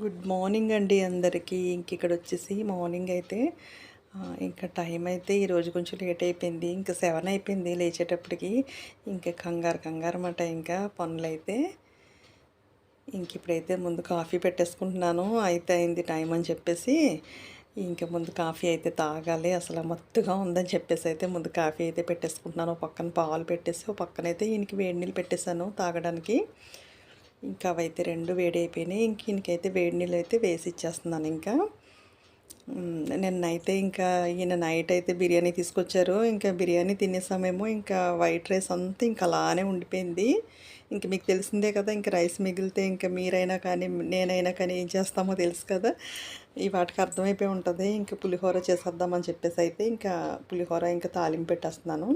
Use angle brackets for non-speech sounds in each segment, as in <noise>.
Good morning అండి అందరికీ. ఇంక ఇక్కడ వచ్చేసి మార్నింగ్ అయితే ఇంకా టైం అయితే ఈరోజు కొంచెం లేట్ అయిపోయింది. ఇంకా సెవెన్ అయిపోయింది లేచేటప్పటికి. ఇంకా కంగారు కంగారు అన్నమాట ఇంకా పనులు అయితే ఇంక ఇప్పుడైతే ముందు కాఫీ పెట్టేసుకుంటున్నాను. అయితే అయింది టైం అని చెప్పేసి ఇంకా ముందు కాఫీ అయితే తాగాలి. అసలు మత్తుగా ఉందని చెప్పేసి అయితే ముందు కాఫీ అయితే పెట్టేసుకుంటున్నాను. పక్కన పాలు పెట్టేసి ఒక పక్కన అయితే ఈయనకి వేడి నీళ్ళు పెట్టేశాను తాగడానికి. ఇంకా అవైతే రెండు వేడి అయిపోయినాయి ఇంక ఈయనకైతే వేడి నీళ్ళు అయితే వేసి ఇచ్చేస్తున్నాను ఇంకా నిన్నైతే ఇంకా ఈయన నైట్ అయితే బిర్యానీ తీసుకొచ్చారు. ఇంకా బిర్యానీ తినే సమయము ఇంకా వైట్ రైస్ అంతా ఇంకా అలానే ఉండిపోయింది. ఇంక మీకు తెలిసిందే కదా ఇంకా రైస్ మిగిలితే ఇంకా మీరైనా కానీ నేనైనా కానీ ఏం చేస్తామో తెలుసు కదా. ఈ వాటికి అర్థమైపోయి ఉంటుంది. ఇంకా పులిహోర చేసేద్దామని చెప్పేసి అయితే ఇంకా పులిహోర ఇంకా తాలింపు పెట్టేస్తున్నాను.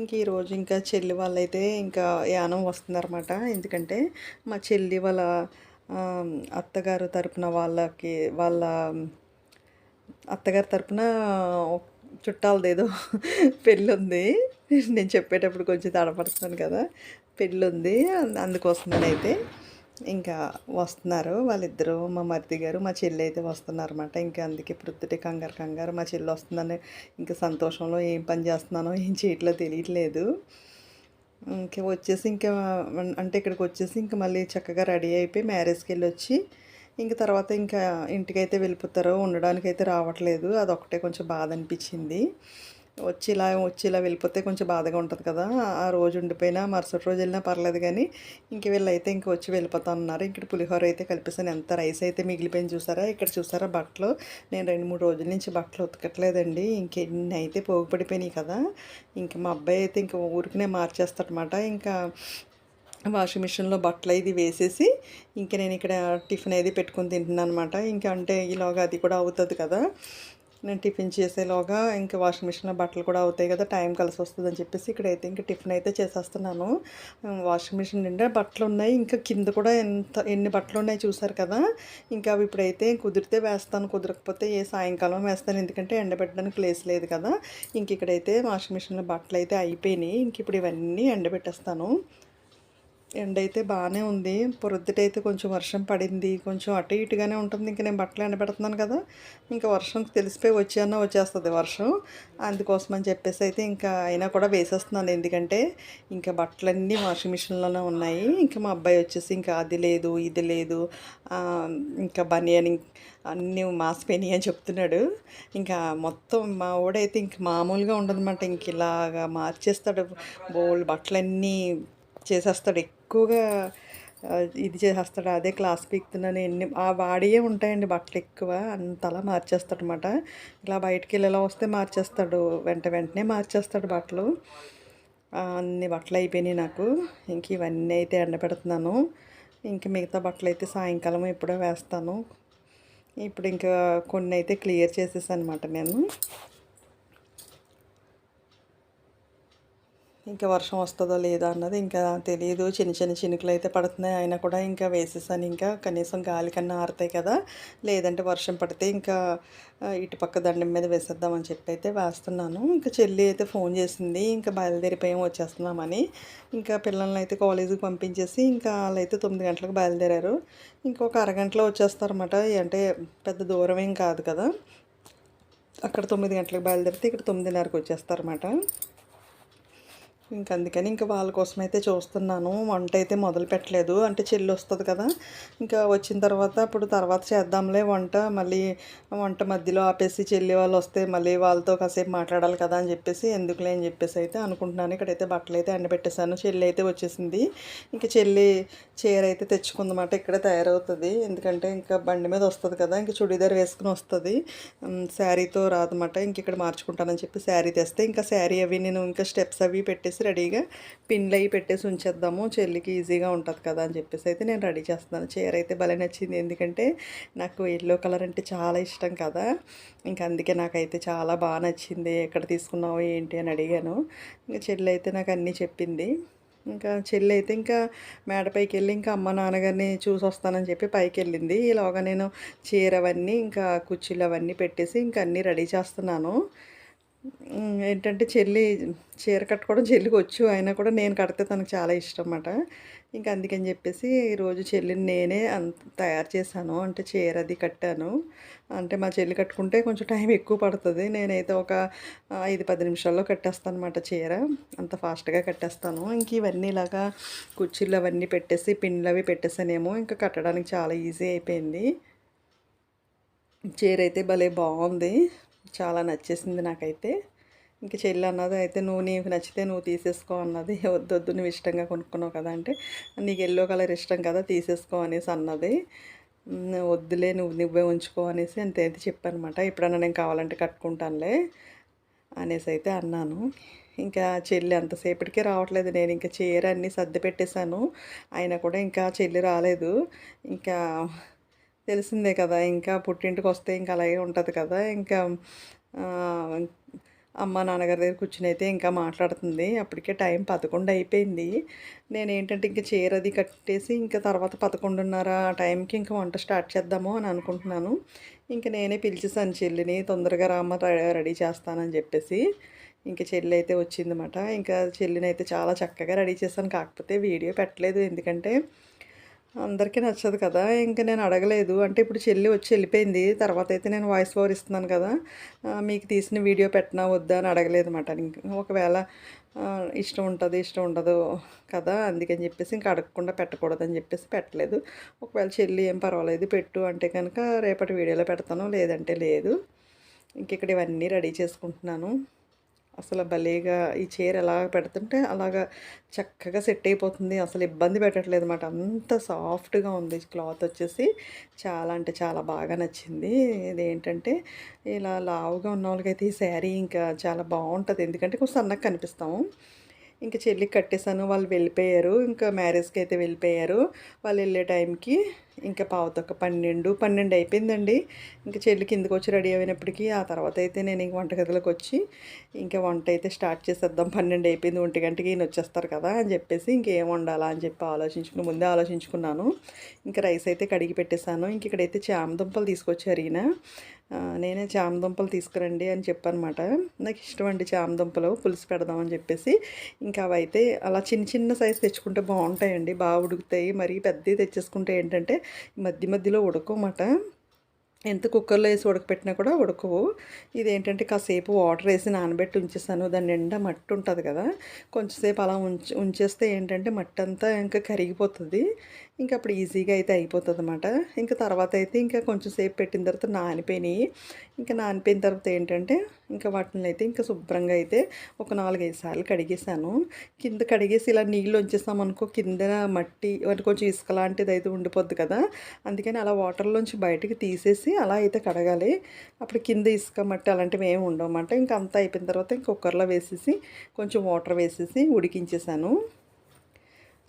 ఇంక ఈరోజు ఇంకా చెల్లి వాళ్ళైతే ఇంకా యానం వస్తుందన్నమాట. ఎందుకంటే మా చెల్లి వాళ్ళ అత్తగారు తరపున వాళ్ళకి వాళ్ళ అత్తగారి తరపున చుట్టాలదేదో పెళ్ళి ఉంది నేను చెప్పేటప్పుడు కొంచెం తడపడుతున్నాను కదా. పెళ్ళి ఉంది అందుకోసమని అయితే ఇంకా వస్తున్నారు. వాళ్ళిద్దరూ మా మరిది గారు మా చెల్లి అయితే వస్తున్నారన్నమాట. ఇంకా అందుకే ప్రొద్దుటే కంగారు కంగారు మా చెల్లి వస్తుందని ఇంకా సంతోషంలో ఏం పని చేస్తున్నానో ఏం చేయట్లో తెలియట్లేదు. ఇంకా వచ్చేసి ఇంకా అంటే ఇక్కడికి వచ్చేసి ఇంకా మళ్ళీ చక్కగా రెడీ అయిపోయి మ్యారేజ్కి వెళ్ళి వచ్చి ఇంక తర్వాత ఇంకా ఇంటికైతే వెళ్ళిపోతారో ఉండడానికి అయితే రావట్లేదు. అదొకటే కొంచెం బాధ అనిపించింది. వచ్చి ఇలా వచ్చి ఇలా వెళ్ళిపోతే కొంచెం బాధగా ఉంటుంది కదా. ఆ రోజు ఉండిపోయినా మరుసటి రోజు వెళ్ళినా పర్లేదు కానీ ఇంక వీళ్ళైతే ఇంక వచ్చి వెళ్ళిపోతా ఉన్నారు ఇక్కడ పులిహోర అయితే కలిపేసాను ఎంత రైస్ అయితే మిగిలిపోయింది చూసారా? ఇక్కడ చూసారా బట్టలు? నేను రెండు మూడు రోజుల నుంచి బట్టలు ఉతకట్లేదండి. ఇంకెన్ని అయితే పోగుపడిపోయినాయి కదా. ఇంక మా అబ్బాయి అయితే ఇంక ఊరికినే మార్చేస్తాడనమాట. ఇంకా వాషింగ్ మిషన్లో బట్టలు ఇది వేసేసి ఇంకా నేను ఇక్కడ టిఫిన్ అయితే పెట్టుకుని తింటున్నాను అనమాట ఇంకా అంటే ఈలోగా అది కూడా అవుతుంది కదా. నేను టిఫిన్ చేసేలోగా ఇంకా వాషింగ్ మిషన్లో బట్టలు కూడా అవుతాయి కదా టైం కలిసి వస్తుంది అని చెప్పేసి ఇక్కడైతే ఇంకా టిఫిన్ అయితే చేసేస్తున్నాను. వాషింగ్ మిషన్ నిండా బట్టలు ఉన్నాయి ఇంకా కింద కూడా ఎంత ఎన్ని బట్టలు ఉన్నాయి చూసారు కదా ఇంకా అవి ఇప్పుడైతే కుదిరితే వేస్తాను. కుదరకపోతే ఏ సాయంకాలం వేస్తాను. ఎందుకంటే ఎండబెట్టడానికి ప్లేస్ లేదు కదా. ఇంక ఇక్కడైతే వాషింగ్ మిషన్లో బట్టలు అయితే అయిపోయినాయి. ఇంక ఇప్పుడు ఇవన్నీ ఎండబెట్టేస్తాను. ఎండ అయితే బాగానే ఉంది. పొరుద్దుటైతే కొంచెం వర్షం పడింది. కొంచెం అటు ఇటుగానే ఉంటుంది. ఇంకా నేను బట్టలు ఎండబెడుతున్నాను కదా. ఇంకా వర్షం తెలిసిపోయి వచ్చానో వచ్చేస్తుంది వర్షం. అందుకోసం అని చెప్పేసి అయితే ఇంకా అయినా కూడా వేసేస్తున్నాను. ఎందుకంటే ఇంకా బట్టలన్నీ వాషింగ్ మిషన్లోనే ఉన్నాయి. ఇంకా మా అబ్బాయి వచ్చేసి ఇంకా అది లేదు ఇది లేదు. ఇంకా బనియన్ అన్నీ మాసిపోయినాయి అని చెప్తున్నాడు. ఇంకా మొత్తం మా ఓడైతే ఇంక మామూలుగా ఉండదన్నమాట. ఇంక ఇలాగా మార్చేస్తాడు. బోల్ బట్టలన్నీ చేసేస్తాడు. ఎక్కువగా ఇది చేసేస్తాడు. అదే క్లాస్ పీక్తున్నాను. ఎన్ని ఆ వాడియే ఉంటాయండి బట్టలు ఎక్కువ. అంతలా మార్చేస్తాడు అనమాట ఇలా బయటికి వెళ్ళి ఇలా వస్తే మార్చేస్తాడు. వెంట వెంటనే మార్చేస్తాడు బట్టలు. అన్ని బట్టలు అయిపోయినాయి నాకు. ఇంక ఇవన్నీ అయితే ఎండబెడుతున్నాను ఇంక మిగతా బట్టలు అయితే సాయంకాలం ఎప్పుడో వేస్తాను. ఇప్పుడు ఇంకా కొన్ని అయితే క్లియర్ చేసేసాను అనమాట నేను. ఇంకా వర్షం వస్తుందో లేదా అన్నది ఇంకా తెలియదు చిన్న చిన్న చినుకులు అయితే పడుతున్నాయి. అయినా కూడా ఇంకా వేసేసాను. ఇంకా కనీసం గాలి కన్నా ఆరుతాయి కదా. లేదంటే వర్షం పడితే ఇంకా ఇటు పక్క దండం మీద వేసేద్దామని చెప్పి అయితే వేస్తున్నాను. ఇంకా చెల్లి అయితే ఫోన్ చేసింది. ఇంకా బయలుదేరిపోయాం వచ్చేస్తున్నామని. ఇంకా పిల్లల్ని అయితే కాలేజీకి పంపించేసి ఇంకా వాళ్ళైతే తొమ్మిది గంటలకు బయలుదేరారు. ఇంకొక అరగంటలో వచ్చేస్తారన్నమాట. అంటే పెద్ద దూరం ఏం కాదు కదా. అక్కడ తొమ్మిది గంటలకు బయలుదేరితే ఇక్కడ తొమ్మిదిన్నరకు వచ్చేస్తారన్నమాట. ఇంక అందుకని ఇంకా వాళ్ళ కోసం అయితే చూస్తున్నాను. వంట అయితే మొదలు పెట్టలేదు. అంటే చెల్లి వస్తుంది కదా. ఇంకా వచ్చిన తర్వాత ఇప్పుడు తర్వాత చేద్దాంలే వంట. మళ్ళీ వంట మధ్యలో ఆపేసి చెల్లి వాళ్ళు వస్తే మళ్ళీ వాళ్ళతో కాసేపు మాట్లాడాలి కదా అని చెప్పేసి ఎందుకులే అని చెప్పేసి అయితే అనుకుంటున్నాను. ఇక్కడైతే బట్టలు అయితే ఎండబెట్టేశాను. చెల్లి అయితే వచ్చేసింది. ఇంకా చెల్లి చీర అయితే తెచ్చుకుందన్నమాట. ఇక్కడ తయారవుతుంది. ఎందుకంటే ఇంకా బండి మీద వస్తుంది కదా. ఇంకా చుడీదార్ వేసుకుని వస్తుంది. శారీతో రాదన్నమాట. ఇంక ఇక్కడ మార్చుకుంటానని చెప్పి శారీ తెస్తే ఇంకా శారీ అవి నేను ఇంకా స్టెప్స్ అవి పెట్టేసి రెడీగా పిన్లు అవి పెట్టేసి ఉంచేద్దాము. చెల్లికి ఈజీగా ఉంటుంది కదా అని చెప్పేసి అయితే నేను రెడీ చేస్తున్నాను. చీర అయితే భలే నచ్చింది. ఎందుకంటే నాకు ఎల్లో కలర్ అంటే చాలా ఇష్టం కదా. ఇంకా అందుకే నాకైతే చాలా బాగా నచ్చింది. ఎక్కడ తీసుకున్నావు? ఏంటి? అని అడిగాను. ఇంకా చెల్లి అయితే నాకు అన్నీ చెప్పింది. ఇంకా చెల్లి అయితే ఇంకా మేడపైకి వెళ్ళి ఇంకా అమ్మ నాన్నగారిని చూసి వస్తానని చెప్పి పైకి వెళ్ళింది. ఈలోగా నేను చీర అవన్నీ ఇంకా కుర్చీలు అవన్నీ పెట్టేసి ఇంకా అన్నీ రెడీ చేస్తున్నాను. ఏంటంటే చెల్లి చీర కట్టుకోవడం చెల్లికి వచ్చు. అయినా కూడా నేను కడితే తనకు చాలా ఇష్టం మాట. ఇంక అందుకని చెప్పేసి ఈరోజు చెల్లిని నేనే అంత తయారు చేశాను. అంటే చీర అది కట్టాను. అంటే మా చెల్లి కట్టుకుంటే కొంచెం టైం ఎక్కువ పడుతుంది నేనైతే ఒక ఐదు పది నిమిషాల్లో కట్టేస్తాను అనమాట చీర. అంత ఫాస్ట్‌గా కట్టేస్తాను. ఇంక ఇవన్నీ ఇలాగా కుర్చీలు అవన్నీ పెట్టేసి పిన్‌లవి పెట్టేసానేమో ఇంకా కట్టడానికి చాలా ఈజీ అయిపోయింది. చీర అయితే భలే బాగుంది చాలా నచ్చేసింది నాకైతే. ఇంక చెల్లి అన్నది అయితే "నువ్వు నీకు నచ్చితే నువ్వు తీసేసుకో" అన్నది. "వద్దొద్దు నువ్వు ఇష్టంగా కొనుక్కున్నావు కదా!" అంటే "నీకు ఎల్లో కలర్ ఇష్టం కదా! తీసేసుకో" అనేసి అన్నది. "వద్దులే నువ్వు నువ్వే ఉంచుకో" అనేసి అంతే అయితే చెప్పానమాట. "ఎప్పుడన్నా నేను కావాలంటే కట్టుకుంటానులే" అనేసి అయితే అన్నాను. ఇంకా చెల్లి అంతసేపటికే రావట్లేదు. నేను ఇంకా చీర అన్నీ సర్ది పెట్టేశాను అయినా కూడా ఇంకా చెల్లి రాలేదు. ఇంకా తెలిసిందే కదా! ఇంకా పుట్టింటికొస్తే ఇంకా అలాగే ఉంటుంది కదా! ఇంకా అమ్మ, నాన్నగారి దగ్గర కూర్చుని అయితే ఇంకా మాట్లాడుతుంది. అప్పటికే టైం 11 అయిపోయింది. నేనేంటంటే ఇంకా చీర అది కట్టేసి ఇంకా తర్వాత 11:30 ఆ టైంకి ఇంకా వంట స్టార్ట్ చేద్దాము అని అనుకుంటున్నాను. ఇంక నేనే పిలిచేసాను చెల్లిని. "తొందరగా రామ్మ రెడీ చేస్తానని" చెప్పేసి ఇంక చెల్లి అయితే వచ్చిందన్నమాట ఇంకా చెల్లిని అయితే చాలా చక్కగా రెడీ చేశాను. కాకపోతే వీడియో పెట్టలేదు. ఎందుకంటే అందరికీ నచ్చదు కదా! ఇంక నేను అడగలేదు. అంటే ఇప్పుడు చెల్లి వచ్చి చెల్లిపోయింది తర్వాత అయితే నేను వాయిస్ ఓవర్ ఇస్తున్నాను కదా! మీకు తీసిన వీడియో పెట్టనా వద్దా అని అడగలేదు అనమాట ఒకవేళ ఇష్టం ఉంటుంది ఇష్టం ఉండదు కదా! అందుకని చెప్పేసి ఇంక అడగకుండా పెట్టకూడదని చెప్పేసి పెట్టలేదు. ఒకవేళ చెల్లి "ఏం పర్వాలేదు పెట్టు" అంటే కనుక రేపటి వీడియోలో పెడతాను. లేదంటే లేదు. ఇంక ఇక్కడ ఇవన్నీ రెడీ చేసుకుంటున్నాను. అసలు భలేగా ఈ చీర ఎలా పెడుతుంటే అలాగా చక్కగా సెట్ అయిపోతుంది. అసలు ఇబ్బంది పెట్టట్లేదు అనమాట అంత సాఫ్ట్‌గా ఉంది క్లాత్ వచ్చేసి. చాలా అంటే చాలా బాగా నచ్చింది. ఇదేంటంటే ఇలా లావుగా ఉన్న వాళ్ళకైతే ఈ శారీ ఇంకా చాలా బాగుంటుంది ఎందుకంటే కొంచెం సన్నగా కనిపిస్తాము. ఇంక చెల్లికి కట్టేసాను. వాళ్ళు వెళ్ళిపోయారు. ఇంకా మ్యారేజ్‌కి అయితే వెళ్ళిపోయారు. వాళ్ళు వెళ్ళే టైంకి ఇంకా పావుతొక్క పన్నెండు పన్నెండు అయిపోయిందండి. ఇంకా చెల్లి కిందకొచ్చి రెడీ అయినప్పటికీ ఆ తర్వాత అయితే నేను ఇంక వంటగదిలోకొచ్చి ఇంకా వంట అయితే స్టార్ట్ చేసేద్దాం. 12 అయిపోయింది. ఒంటి గంటకి ఈయన వచ్చేస్తారు కదా! అని చెప్పేసి ఇంకేం వండాలా అని చెప్పి ఆలోచించుకుని ముందే ఆలోచించుకున్నాను. ఇంకా రైస్ అయితే కడిగి పెట్టేశాను ఇంక ఇక్కడైతే చామదుంపలు తీసుకొచ్చారు ఈయన. నేనే చామదుంపలు తీసుకురండి అని చెప్పానమాట. నాకు ఇష్టం అండి చామదుంపలు పులుసు పెడదామని చెప్పేసి. ఇంకా అవైతే అలా చిన్న చిన్న సైజు తెచ్చుకుంటే బాగుంటాయండి బాగా ఉడుకుతాయి. మరీ పెద్దవి తెచ్చేసుకుంటే ఏంటంటే మధ్య మధ్యలో ఉడకమాట ఎంత కుక్కర్‌లో వేసి ఉడకపెట్టినా కూడా ఉడకవు. ఇదేంటంటే కాసేపు వాటర్ వేసి నానబెట్టి ఉంచేసాను. దాని నిండా మట్టి ఉంటుంది కదా! కొంచెం సేపు అలా ఉంచి ఉంచేస్తే ఏంటంటే మట్టంతా ఇంకా కరిగిపోతుంది ఇంకా అప్పుడు ఈజీగా అయితే అయిపోతుంది అనమాట ఇంకా తర్వాత అయితే ఇంకా కొంచెం సేపు పెట్టిన తర్వాత నానిపోయినాయి ఇంకా నానిపోయిన తర్వాత ఏంటంటే ఇంకా వాటిని అయితే ఇంకా శుభ్రంగా అయితే ఒక 4, 5 సార్లు కడిగేసాను. కింద కడిగేసి ఇలా నీళ్ళు ఉంచేసామనుకో కిందన మట్టి అంటే కొంచెం ఇసుక లాంటిదైతే ఉండిపోద్ది కదా! అందుకని అలా వాటర్‌లోంచి బయటికి తీసేసి అలా అయితే కడగాలి. అప్పుడు కింద ఇసుక, మట్టి అలాంటివి ఏమి ఉండవమాట. ఇంకా అంతా అయిపోయిన తర్వాత ఇంక కుక్కర్‌లో వేసేసి కొంచెం వాటర్ వేసేసి ఉడికించేసాను.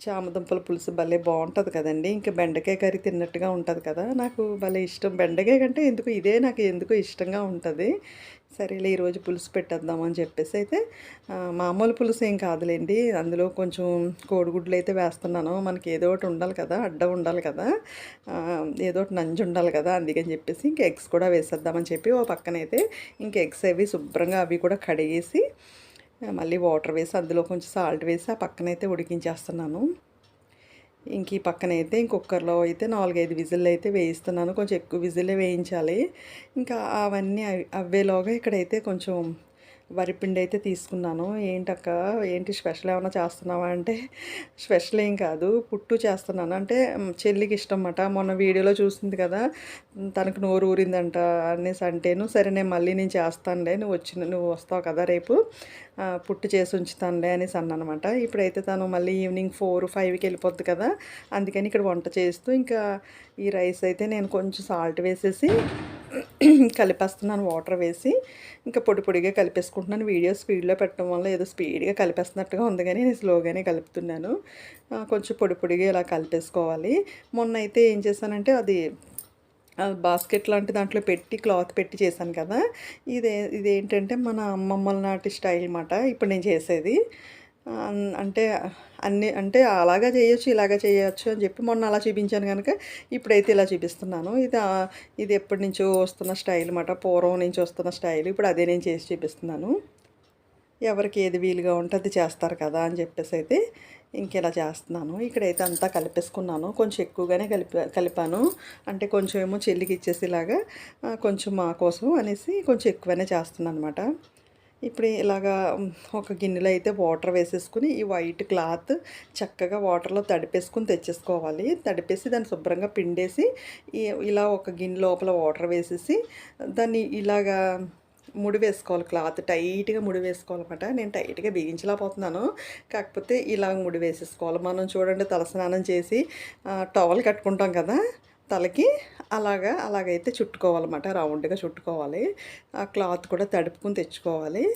చామదుంపల పులుసు భలే బాగుంటుంది కదండీ! ఇంకా బెండకాయ కర్రీ తిన్నట్టుగా ఉంటుంది కదా! నాకు భలే ఇష్టం. బెండకాయ కంటే ఎందుకు ఇదే నాకు ఎందుకు ఇష్టంగా ఉంటుంది సరేలే ఈరోజు పులుసు పెట్టేద్దాం అని చెప్పేసి అయితే మామూలు పులుసు ఏం కాదులేండి అందులో కొంచెం కోడిగుడ్లు అయితే వేస్తున్నాను. మనకి ఏదో ఒకటి ఉండాలి కదా! అడ్డ ఉండాలి కదా! ఏదో ఒకటి నంజు ఉండాలి కదా! అందుకని చెప్పేసి ఇంక ఎగ్స్ కూడా వేసేద్దామని చెప్పి ఓ పక్కనైతే ఇంక ఎగ్స్ అవి శుభ్రంగా అవి కూడా కడిగేసి మళ్ళీ వాటర్ వేసి అందులో కొంచెం సాల్ట్ వేసి ఆ పక్కనైతే ఉడికించేస్తున్నాను. ఇంక ఈ పక్కనైతే కుక్కర్‌లో అయితే 4, 5 విజిల్లు అయితే వేయిస్తున్నాను. కొంచెం ఎక్కువ విజిలే వేయించాలి. ఇంకా అవన్నీ అవ్వేలోగా ఇక్కడైతే కొంచెం వరిపిండి అయితే తీసుకున్నాను. "ఏంటక్క ఏంటి స్పెషల్ ఏమైనా చేస్తున్నావా?" అంటే స్పెషల్ ఏం కాదు. పుట్టు చేస్తున్నాను. అంటే చెల్లికి ఇష్టం అన్నమాట మొన్న వీడియోలో చూసింది కదా! తనకు నోరు ఊరిందంట అనేసి అంటేను, "సరే నేను మళ్ళీ నేను చేస్తానులే. నువ్వు వచ్చిన నువ్వు వస్తావు కదా రేపు పుట్టు చేసి ఉంచుతానులే" అనేసి అన్నమాట ఇప్పుడైతే తను మళ్ళీ ఈవినింగ్ 4, 5కి వెళ్ళిపోద్ది కదా! అందుకని ఇక్కడ వంట చేస్తూ ఇంకా ఈ రైస్ అయితే నేను కొంచెం సాల్ట్ వేసేసి కలిపేస్తున్నాను వాటర్ వేసి. ఇంకా పొడి పొడిగా కలిపేసుకుంటున్నాను. వీడియో స్పీడ్‌లో పెట్టడం వల్ల ఏదో స్పీడ్‌గా కలిపేస్తున్నట్టుగా ఉంది కానీ నేను స్లోగానే కలుపుతున్నాను. కొంచెం పొడి పొడిగా ఇలా కలిపేసుకోవాలి. మొన్న అయితే ఏం చేశానంటే అది బాస్కెట్ లాంటి దాంట్లో పెట్టి క్లాత్ పెట్టి చేశాను కదా! ఇదే ఇదేంటంటే మన అమ్మమ్మల నాటి స్టైల్ అనమాట ఇప్పుడు నేను చేసేది. అంటే అన్ని అంటే అలాగా చేయొచ్చు ఇలాగా చేయొచ్చు అని చెప్పి మొన్న అలా చూపించాను కనుక ఇప్పుడైతే ఇలా చూపిస్తున్నాను. ఇది ఇది ఎప్పటి నుంచో వస్తున్న స్టైల్ అన్నమాట పూర్వం నుంచి వస్తున్న స్టైల్ ఇప్పుడు అదే నేను చేసి చూపిస్తున్నాను. ఎవరికి ఏది వీలుగా ఉంటే అది చేస్తారు కదా అని చెప్పేసి అయితే ఇంకెలా చేస్తున్నాను? ఇక్కడైతే అంతా కలిపేసుకున్నాను. కొంచెం ఎక్కువగానే కలిపి కలిపాను. అంటే కొంచెం ఏమో చెల్లికి ఇచ్చేసేలాగా కొంచెం మా కోసం అనేసి కొంచెం ఎక్కువనే చేస్తున్నాను అనమాట ఇప్పుడు ఇలాగా ఒక గిన్నెలో అయితే వాటర్ వేసేసుకుని ఈ వైట్ క్లాత్ చక్కగా వాటర్లో తడిపేసుకుని తెచ్చేసుకోవాలి. తడిపేసి దాన్ని శుభ్రంగా పిండేసి ఇలా ఒక గిన్నె లోపల వాటర్ వేసేసి దాన్ని ఇలాగా ముడి వేసుకోవాలి క్లాత్ టైట్గా ముడి వేసుకోవాలన్నమాట. నేను టైట్గా బిగించలేకపోతున్నాను. కాకపోతే ఇలా ముడి వేసేసుకోవాలి. మనం చూడండి తలస్నానం చేసి టవల్ కట్టుకుంటాం కదా తలకి అలాగా అలాగైతే చుట్టుకోవాలన్నమాట. రౌండ్గా చుట్టుకోవాలి. ఆ క్లాత్ కూడా తడుపుకుని తెచ్చుకోవాలి.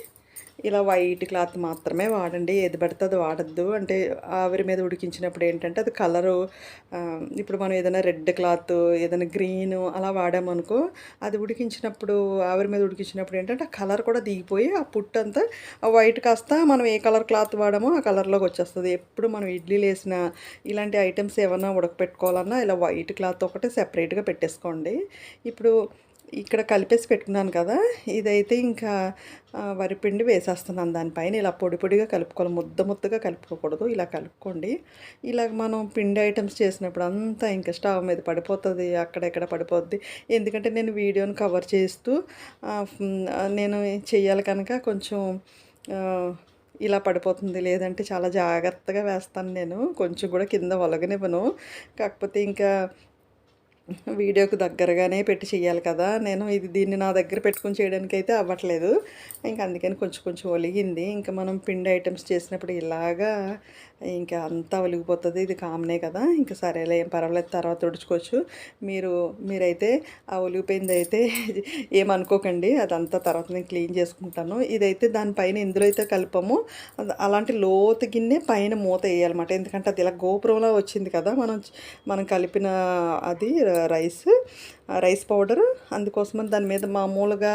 ఇలా వైట్ క్లాత్ మాత్రమే వాడండి. ఏది పడితే అది వాడద్దు. అంటే ఆవిరి మీద ఉడికించినప్పుడు ఏంటంటే అది కలరు ఇప్పుడు మనం ఏదైనా రెడ్ క్లాత్ ఏదైనా గ్రీన్ అలా వాడామనుకో అది ఉడికించినప్పుడు ఆవిరి మీద ఉడికించినప్పుడు ఏంటంటే ఆ కలర్ కూడా దిగిపోయి ఆ పుట్టంతా ఆ వైట్ కాస్త మనం ఏ కలర్ క్లాత్ వాడామో ఆ కలర్లోకి వచ్చేస్తుంది. ఎప్పుడు మనం ఇడ్లీలు వేసిన ఇలాంటి ఐటమ్స్ ఏమన్నా ఉడకపెట్టుకోవాలన్నా ఇలా వైట్ క్లాత్ ఒకటి సెపరేట్గా పెట్టేసుకోండి. ఇప్పుడు ఇక్కడ కలిపేసి పెట్టుకున్నాను కదా ఇదైతే ఇంకా వరిపిండి వేసేస్తున్నాను దానిపైన ఇలా పొడి పొడిగా కలుపుకోవాలి. ముద్ద ముద్దగా కలుపుకోకూడదు. ఇలా కలుపుకోండి. ఇలా మనం పిండి ఐటమ్స్ చేసినప్పుడు అంతా ఇంకా స్టవ్ మీద పడిపోతుంది అక్కడెక్కడ పడిపోద్ది. ఎందుకంటే నేను వీడియోని కవర్ చేస్తూ నేను చేయాలి కనుక కొంచెం ఇలా పడిపోతుంది. లేదంటే చాలా జాగ్రత్తగా వేస్తాను నేను. కొంచెం కూడా కింద వలగనివ్వను కాకపోతే ఇంకా వీడియోకు దగ్గరగానే పెట్టి చేయాలి కదా. నేను ఇది దీన్ని నా దగ్గర పెట్టుకుని చేయడానికి అయితే అవ్వట్లేదు. ఇంకా అందుకని కొంచెం కొంచెం ఒలిగింది. ఇంకా మనం పిండి ఐటమ్స్ చేసినప్పుడు ఇలాగా ఇంకా అంతా ఒలిగిపోతుంది. ఇది కామనే కదా. ఇంకా సరేలే ఏం పర్వాలేదు తర్వాత తుడుచుకోవచ్చు. మీరు మీరైతే ఆ ఒలిగిపోయింది అయితే <laughs> ఏమనుకోకండి. అదంతా తర్వాత నేను క్లీన్ చేసుకుంటాను. ఇదైతే దానిపైన ఇందులో అయితే కలిపామో. అలాంటి లోతు గిన్నె పైన మూత వేయాలన్నమాట. ఎందుకంటే అది ఇలా గోపురంలో వచ్చింది కదా. మనం మనం కలిపిన అది రైస్ రైస్ పౌడర్. అందుకోసమని దాని మీద మామూలుగా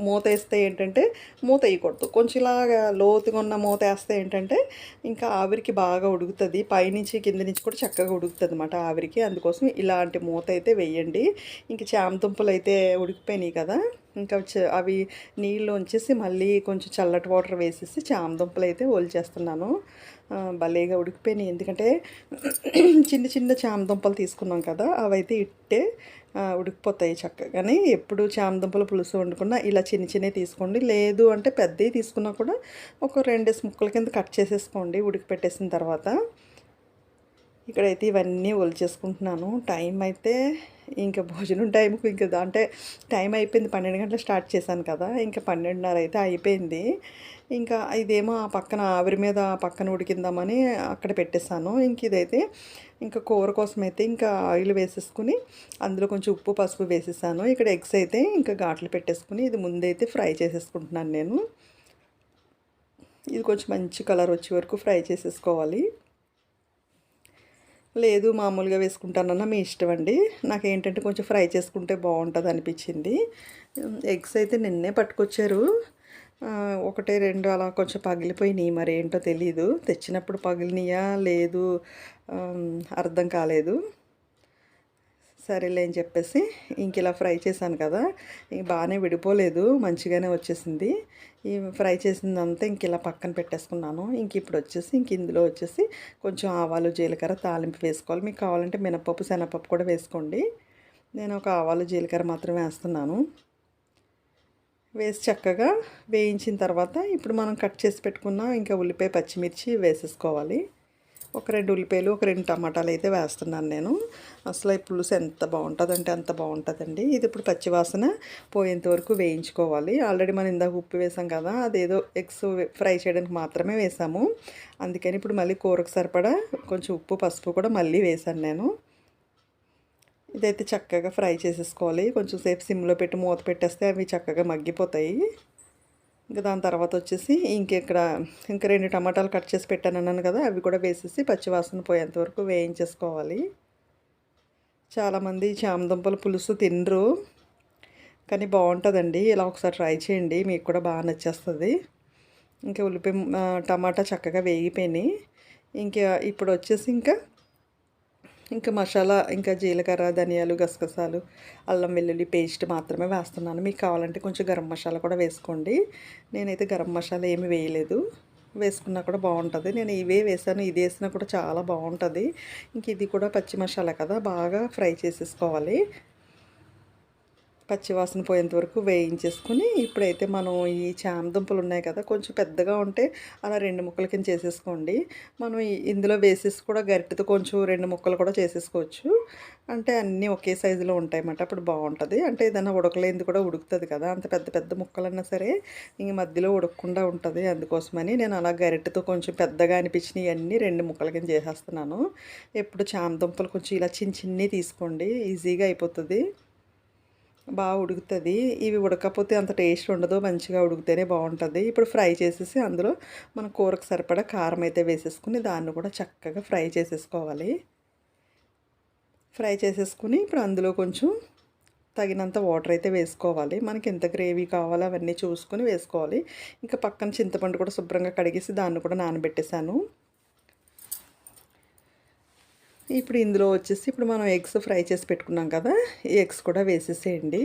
మూత వేస్తే ఏంటంటే మూత వేయకూడదు. కొంచెం ఇలాగా లోతుగా ఉన్న మూత వేస్తే ఏంటంటే ఇంకా ఆవిరికి బాగా ఉడుకుతుంది. పైనుంచి కింద నుంచి కూడా చక్కగా ఉడుకుతుంది అనమాట ఆవిరికి. అందుకోసం ఇలాంటి మూత అయితే వేయండి. ఇంక చామదుంపలు అయితే ఉడికిపోయినాయి కదా ఇంకా చ- అవి నీళ్ళు ఉంచేసి మళ్ళీ కొంచెం చల్లటి వాటర్ వేసేసి చామదుంపలు అయితే ఒలిచేస్తున్నాను భలేగా ఉడికిపోయినాయి. ఎందుకంటే చిన్న చిన్న చామదుంపలు తీసుకున్నాం కదా అవైతే ఇట్టే ఉడికిపోతాయి చక్కగానే ఎప్పుడు చామదుంపల పులుసు వండుకున్నా ఇలా చిన్న చిన్నవి తీసుకోండి. లేదు అంటే పెద్దవి తీసుకున్నా కూడా ఒక రెండేసి ముక్కల కింద కట్ చేసేసుకోండి ఉడికిపెట్టేసిన తర్వాత. ఇక్కడైతే ఇవన్నీ ఒలిచేసుకుంటున్నాను. టైం అయితే ఇంకా భోజనం టైంకు ఇంకా దా- అంటే టైం అయిపోయింది. పన్నెండు గంటలు స్టార్ట్ చేశాను కదా ఇంకా పన్నెండున్నర అయితే అయిపోయింది. ఇంకా ఇదేమో ఆ పక్కన ఆవిరి మీద పక్కన ఉడికిందామని అక్కడ పెట్టేశాను. ఇంక ఇదైతే ఇంకా కూర కోసం అయితే ఇంకా ఆయిల్ వేసేసుకుని అందులో కొంచెం ఉప్పు పసుపు వేసేసాను. ఇక్కడ ఎగ్స్ అయితే ఇంకా ఘాట్లు పెట్టేసుకుని ఇది ముందైతే ఫ్రై చేసేసుకుంటున్నాను నేను. ఇది కొంచెం మంచి కలర్ వచ్చే వరకు ఫ్రై చేసేసుకోవాలి. లేదు మామూలుగా వేసుకుంటానన్నా మీ ఇష్టం అండి నాకు ఏంటంటే కొంచెం ఫ్రై చేసుకుంటే బాగుంటుంది అనిపించింది ఎగ్స్ అయితే నిన్నే పట్టుకొచ్చారు. ఒకటే రెండు అలా కొంచెం పగిలిపోయినాయి మరి ఏంటో తెలీదు. తెచ్చినప్పుడు పగిలినాయా? లేదు. అర్థం కాలేదు. సరేలే అని చెప్పేసి ఇంక ఇలా ఫ్రై చేశాను కదా ఇంక బాగానే విడిపోలేదు మంచిగానే వచ్చేసింది. ఈ ఫ్రై చేసిందంతా ఇంక ఇలా పక్కన పెట్టేసుకున్నాను. ఇంక ఇప్పుడు వచ్చేసి ఇంక ఇందులో వచ్చేసి కొంచెం ఆవాలు జీలకర్ర తాలింపు వేసుకోవాలి. మీకు కావాలంటే మినపప్పు శనగపప్పు కూడా వేసుకోండి. నేను ఒక ఆవాలు జీలకర్ర మాత్రం వేస్తున్నాను. వేసి చక్కగా వేయించిన తర్వాత ఇప్పుడు మనం కట్ చేసి పెట్టుకున్న ఇంకా ఉల్లిపాయ పచ్చిమిర్చి వేసేసుకోవాలి. ఒక రెండు ఉల్లిపాయలు ఒక రెండు టమాటాలు అయితే వేస్తున్నాను నేను. అసలు ఈ పులుసు ఎంత బాగుంటుందంటే అంత బాగుంటుందండి. ఇది ఇప్పుడు పచ్చివాసన పోయేంత వరకు వేయించుకోవాలి. ఆల్రెడీ మనం ఇందాక ఉప్పు వేసాం కదా అదేదో ఎగ్స్ ఫ్రై చేయడానికి మాత్రమే వేసాము. అందుకని ఇప్పుడు మళ్ళీ కూరకు సరిపడా కొంచెం ఉప్పు పసుపు కూడా మళ్ళీ వేసాను నేను. ఇదైతే చక్కగా ఫ్రై చేసేసుకోవాలి. కొంచెం సేపు సిమ్లో పెట్టి మూత పెట్టేస్తే అవి చక్కగా మగ్గిపోతాయి. ఇంకా దాని తర్వాత వచ్చేసి ఇంకెక్కడ ఇంకా రెండు టమాటాలు కట్ చేసి పెట్టాను అన్నాను కదా అవి కూడా వేసేసి పచ్చివాసన పోయేంత వరకు వేయించేసుకోవాలి. చాలామంది చామదుంపల పులుసు తినరు కానీ బాగుంటుందండి. ఇలా ఒకసారి ట్రై చేయండి మీకు కూడా బాగా నచ్చేస్తుంది. ఇంకా ఉల్లిపాయ టమాటా చక్కగా వేగిపోయినాయి. ఇంకా ఇప్పుడు వచ్చేసి ఇంకా ఇంకా మసాలా ఇంకా జీలకర్ర ధనియాలు గసగసాలు అల్లం వెల్లుల్లి పేస్ట్ మాత్రమే వేస్తున్నాను. మీకు కావాలంటే కొంచెం గరం మసాలా కూడా వేసుకోండి. నేనైతే గరం మసాలా ఏమి వేయలేదు. వేసుకున్నా కూడా బాగుంటుంది. నేను ఇవే వేసాను. ఇది వేసినా కూడా చాలా బాగుంటుంది. ఇంక ఇది కూడా పచ్చి మసాలా కదా. బాగా ఫ్రై చేసేసుకోవాలి. పచ్చివాసన పోయేంత వరకు వేయించేసుకుని ఇప్పుడైతే మనం ఈ చామ దుంపలు ఉన్నాయి కదా కొంచెం పెద్దగా ఉంటే అలా రెండు ముక్కల కింద చేసేసుకోండి. మనం ఇందులో వేసేసి కూడా గరిటెతో కొంచెం రెండు ముక్కలు కూడా చేసేసుకోవచ్చు. అంటే అన్నీ ఒకే సైజులో ఉంటాయన్నమాట అప్పుడు బాగుంటుంది. అంటే ఏదైనా ఉడకలేంది కూడా ఉడుకుతుంది కదా అంత పెద్ద పెద్ద ముక్కలన్నా సరే ఇంక మధ్యలో ఉడకకుండా ఉంటుంది. అందుకోసమని నేను అలా గరిటెతో కొంచెం పెద్దగా అనిపించినవి అన్నీ రెండు ముక్కల కింద చేసేస్తున్నాను. ఎప్పుడు చామ దుంపలు కొంచెం ఇలా చిన్న చిన్నవి తీసుకోండి ఈజీగా అయిపోతుంది. బాగా ఉడుకుతుంది. ఇవి ఉడకపోతే అంత టేస్ట్ ఉండదు. మంచిగా ఉడికితేనే బాగుంటుంది. ఇప్పుడు ఫ్రై చేసేసి అందులో మన కూరకు సరిపడా కారం అయితే వేసేసుకుని దాన్ని కూడా చక్కగా ఫ్రై చేసేసుకోవాలి. ఫ్రై చేసేసుకుని ఇప్పుడు అందులో కొంచెం తగినంత వాటర్ అయితే వేసుకోవాలి. మనకి ఎంత గ్రేవీ కావాలో అవన్నీ చూసుకొని వేసుకోవాలి. ఇంకా పక్కన చింతపండు కూడా శుభ్రంగా కడిగేసి దాన్ని కూడా నానబెట్టేశాను. ఇప్పుడు ఇందులో వచ్చేసి ఇప్పుడు మనం ఎగ్స్ ఫ్రై చేసి పెట్టుకున్నాం కదా ఈ ఎగ్స్ కూడా వేసేసేయండి.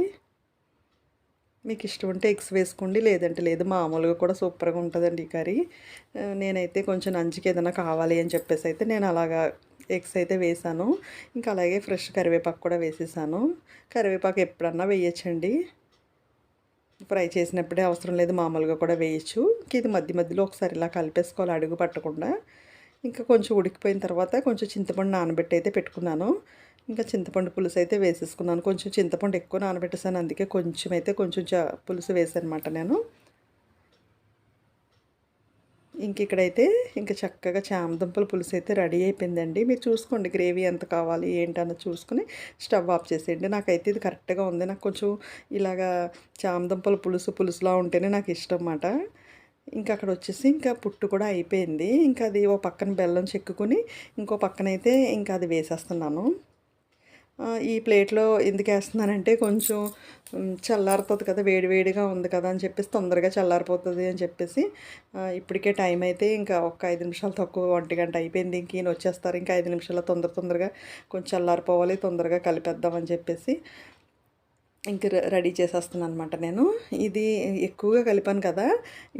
మీకు ఇష్టం ఉంటే ఎగ్స్ వేసుకోండి లేదంటే లేదు మామూలుగా కూడా సూపర్గా ఉంటుందండి ఈ కర్రీ. నేనైతే కొంచెం నంచుకి ఏదైనా కావాలి అని చెప్పేసి అయితే నేను అలాగా ఎగ్స్ అయితే వేసాను. ఇంకా అలాగే ఫ్రెష్ కరివేపాకు కూడా వేసేసాను. కరివేపాకు ఎప్పుడన్నా వేయచ్చండి. ఫ్రై చేసినప్పుడే అవసరం లేదు మామూలుగా కూడా వేయచ్చు. ఇది మధ్య మధ్యలో ఒకసారి ఇలా కలిపేసుకోవాలి అడుగు పట్టకుండా. ఇంకా కొంచెం ఉడికిపోయిన తర్వాత కొంచెం చింతపండు నానబెట్టి అయితే పెట్టుకున్నాను. ఇంకా చింతపండు పులుసు అయితే వేసేసుకున్నాను. కొంచెం చింతపండు ఎక్కువ నానబెట్టేసాను. అందుకే కొంచెం అయితే కొంచెం పులుసు వేసానమాట నేను. ఇంక ఇక్కడైతే ఇంకా చక్కగా చామదుంపల పులుసు అయితే రెడీ అయిపోయిందండి. మీరు చూసుకోండి గ్రేవీ ఎంత కావాలి ఏంటన్నది చూసుకుని స్టవ్ ఆఫ్ చేసేయండి. నాకైతే ఇది కరెక్ట్గా ఉంది. నాకు కొంచెం ఇలాగా చామదుంపల పులుసు పులుసులా ఉంటేనే నాకు ఇష్టం అన్నమాట. ఇంకా అక్కడ వచ్చేసి ఇంకా పుట్టు కూడా అయిపోయింది. ఇంకా అది ఓ పక్కన బెల్లం చెక్కుని ఇంకో పక్కన అయితే ఇంకా అది వేసేస్తున్నాను. ఈ ప్లేట్లో ఎందుకు వేస్తున్నానంటే కొంచెం చల్లారుతుంది కదా వేడివేడిగా ఉంది కదా అని చెప్పేసి తొందరగా చల్లారిపోతుంది అని చెప్పేసి ఇప్పటికే టైం అయితే ఇంకా ఒక ఐదు నిమిషాలు తక్కువ ఒంటి గంట అయిపోయింది. ఇంక ఈయన వచ్చేస్తారు. ఇంకా ఐదు నిమిషాలు తొందర తొందరగా కొంచెం చల్లారిపోవాలి తొందరగా కలిపేద్దామని చెప్పేసి ఇంక రెడీ చేసేస్తున్నాను అనమాట నేను. ఇది ఎక్కువగా కలిపాను కదా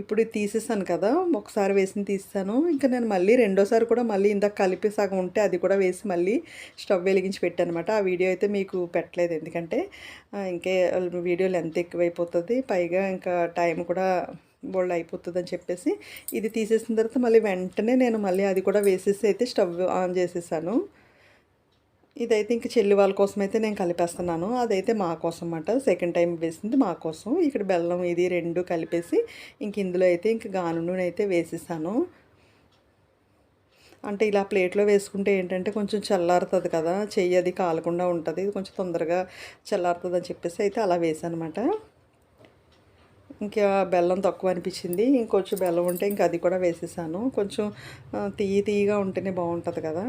ఇప్పుడు తీసేసాను కదా ఒకసారి వేసి తీస్తాను ఇంకా నేను మళ్ళీ రెండోసారి కూడా మళ్ళీ ఇందాక కలిపి సగం ఉంటే అది కూడా వేసి మళ్ళీ స్టవ్ వెలిగించి పెట్టాను అనమాట ఆ వీడియో అయితే మీకు పెట్టలేదు ఎందుకంటే ఇంకే వీడియో లెంత్ ఎక్కువైపోతుంది పైగా ఇంకా టైం కూడా బోల్డ్ అయిపోతుంది అని చెప్పేసి ఇది తీసేసిన తర్వాత మళ్ళీ వెంటనే నేను మళ్ళీ అది కూడా వేసేసి అయితే స్టవ్ ఆన్ చేసేసాను. ఇదైతే ఇంక చెల్లి వాళ్ళ కోసం అయితే నేను కలిపేస్తున్నాను. అదైతే మా కోసం అన్నమాట సెకండ్ టైం వేసింది మా కోసం. ఇక్కడ బెల్లం ఇది రెండు కలిపేసి ఇంక ఇందులో అయితే ఇంక గాను నూనె అయితే వేసేసాను. అంటే ఇలా ప్లేట్లో వేసుకుంటే ఏంటంటే కొంచెం చల్లారుతుంది కదా. చెయ్యి అది కాలకుండా ఉంటుంది. కొంచెం తొందరగా చల్లారుతుంది అని చెప్పేసి అయితే అలా వేసానమాట ఇంకా బెల్లం తక్కువ అనిపించింది. ఇంకొంచెం బెల్లం ఉంటే ఇంకా అది కూడా వేసేసాను. కొంచెం తీయ తీయగా ఉంటేనే బాగుంటుంది కదా.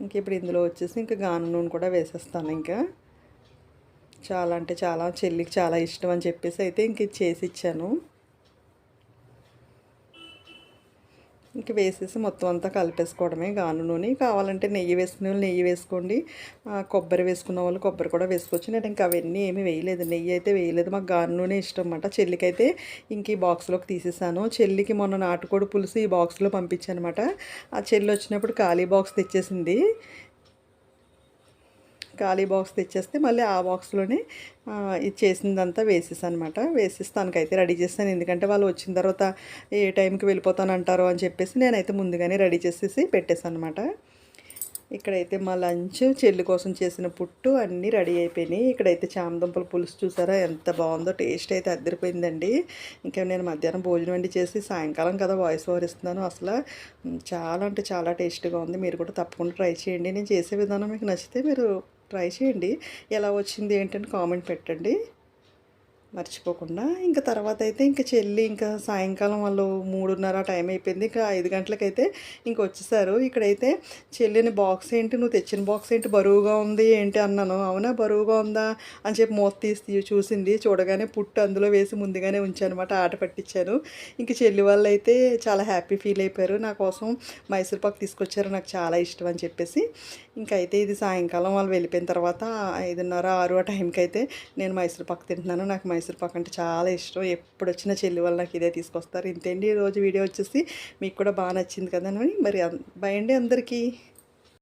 ఇంక ఇప్పుడు ఇందులో వచ్చేసి ఇంకా గాను నూనె కూడా వేసేస్తాను ఇంకా. చాలా అంటే చాలా చెల్లికి చాలా ఇష్టం అని చెప్పేసి అయితే ఇంక చేసి ఇచ్చాను. ఇంక వేసేసి మొత్తం అంతా కలిపేసుకోవడమే గాను నూనె. కావాలంటే నెయ్యి వేసుకునే వాళ్ళు నెయ్యి వేసుకోండి. కొబ్బరి వేసుకున్న వాళ్ళు కొబ్బరి కూడా వేసుకోవచ్చు. నేను ఇంకా అవన్నీ ఏమీ వేయలేదు. నెయ్యి అయితే వేయలేదు. మాకు గాను నూనె ఇష్టం అన్నమాట. చెల్లికైతే ఇంక ఈ బాక్స్లోకి తీసేసాను. చెల్లికి మొన్న నాటుకోడి పులుసు ఈ బాక్స్లో పంపించానమాట ఆ చెల్లి వచ్చినప్పుడు ఖాళీ బాక్స్ తెచ్చేసింది. ఖాళీ బాక్స్ తెచ్చేస్తే మళ్ళీ ఆ బాక్స్లోనే ఇది చేసిందంతా వేసేసి అనమాట వేసేసి తనకైతే రెడీ చేస్తాను. ఎందుకంటే వాళ్ళు వచ్చిన తర్వాత ఏ టైంకి వెళ్ళిపోతానంటారు అని చెప్పేసి నేనైతే ముందుగానే రెడీ చేసేసి పెట్టేసాను అనమాట ఇక్కడైతే మా లంచ్ చెల్లి కోసం చేసిన పుట్టు అన్నీ రెడీ అయిపోయినాయి. ఇక్కడైతే చామదుంపల పులుసు చూసారా? ఎంత బాగుందో టేస్ట్ అయితే అద్దరిపోయిందండి. ఇంకా నేను మధ్యాహ్నం భోజనం వండి చేసి సాయంకాలం కదా వాయిస్ ఓవర్ ఇస్తున్నాను. అసలు చాలా అంటే చాలా టేస్ట్గా ఉంది. మీరు కూడా తప్పకుండా ట్రై చేయండి. నేను చేసే విధానం మీకు నచ్చితే మీరు ట్రై చేయండి. ఎలా వచ్చింది ఏంటని కామెంట్ పెట్టండి. మర్చిపోకుండా. ఇంకా తర్వాత అయితే ఇంకా చెల్లి ఇంకా సాయంకాలం వాళ్ళు మూడున్నర టైం అయిపోయింది. ఇంకా ఐదు గంటలకైతే ఇంక వచ్చేసారు. ఇక్కడైతే చెల్లిని బాక్స్ ఏంటి నువ్వు తెచ్చిన బాక్స్ ఏంటి బరువుగా ఉంది ఏంటి? అన్నాను. అవునా బరువుగా ఉందా? అని చెప్పి మూత తీసి చూసింది. చూడగానే పుట్టు అందులో వేసి ముందుగానే ఉంచానమాట. ఆట పట్టించాను. ఇంక చెల్లి వాళ్ళు అయితే చాలా హ్యాపీ ఫీల్ అయిపోయారు. నా కోసం మైసూర్ పాక్ తీసుకొచ్చారు నాకు చాలా ఇష్టం అని చెప్పేసి ఇంకైతే ఇది సాయంకాలం వాళ్ళు వెళ్ళిపోయిన తర్వాత ఐదున్నర ఆరు ఆ టైంకి అయితే నేను మైసూర్ పాక్ తింటున్నాను. నాకు మైసూర్ పాక్ అంటే చాలా ఇష్టం. ఎప్పుడు వచ్చిన చెల్లి వాళ్ళు నాకు ఇదే తీసుకొస్తారు. ఇంతేంటి ఈరోజు వీడియో వచ్చేసి మీకు కూడా బాగా నచ్చింది కదా మరి బై అండి అందరికీ.